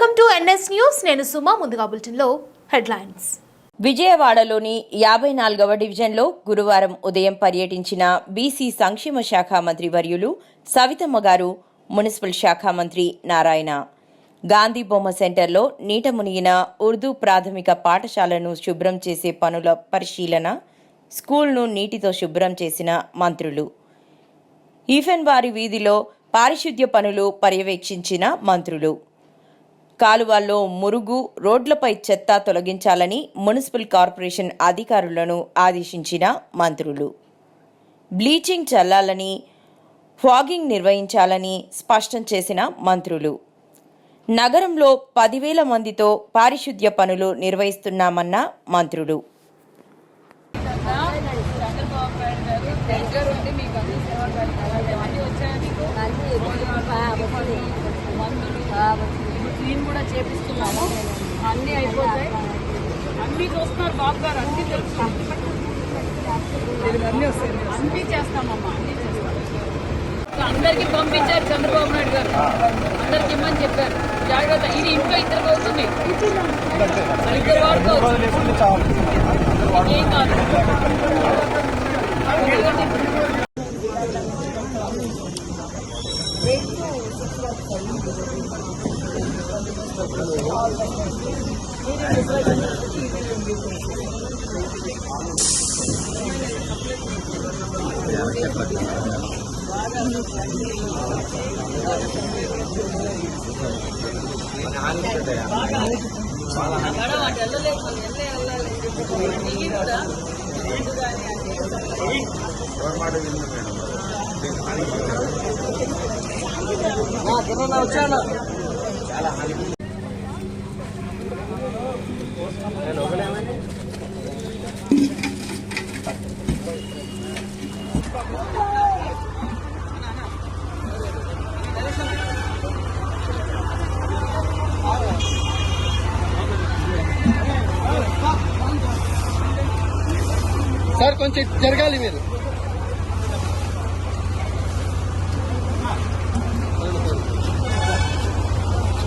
Welcome to NS news. నేను సుమా ముందుగా బులెటిన్లో హెడ్లైన్స్. విజయవాడలోని యాభై నాలుగవ డివిజన్లో గురువారం ఉదయం పర్యటించిన బీసీ సంక్షేమ శాఖ మంత్రి వర్యులు సవితమ్మ గారు మున్సిపల్ శాఖ మంత్రి నారాయణ. గాంధీ బొమ్మ సెంటర్లో నీట మునిగిన ఉర్దూ ప్రాథమిక పాఠశాలను శుభ్రం చేసే పనుల పరిశీలన స్కూల్ను నీటితో శుభ్రం చేసిన మంత్రులు. ఈఫెన్బారి వీధిలో పారిశుద్ధ్య పనులు పర్యవేక్షించిన మంత్రులు. కాలువల్లో మురుగు రోడ్లపై చెత్త తొలగించాలని మున్సిపల్ కార్పొరేషన్ అధికారులను ఆదేశించిన మంత్రులు. బ్లీచింగ్ చల్లాలని ఫాగింగ్ నిర్వహించాలని స్పష్టం చేసిన మంత్రులు. నగరంలో పదివేల మందితో పారిశుద్ధ్య పనులు నిర్వహిస్తున్నామన్న మంత్రులు. దగ్గరుండి మీకు అన్ని సేవలు అన్నీ వచ్చాయని చేపిస్తున్నాము అన్నీ అయిపోతాయి. అన్నీ చూస్తున్నారు బాబు గారు అన్నీ తెలుసు అన్నీ చేస్తామమ్మా అన్నీ చేస్తాం. అందరికీ పంపించారు చంద్రబాబు నాయుడు గారు. అందరికి ఇమ్మని చెప్పారు. జాగ్రత్త. ఇది ఇంట్లో ఇద్దరికి అవుతుంది ఇద్దరు వాడుకోవచ్చు ఏం కాదు. అక్కడ వాటి మేడం. సార్ కొంచెం జరగాలి మీరు.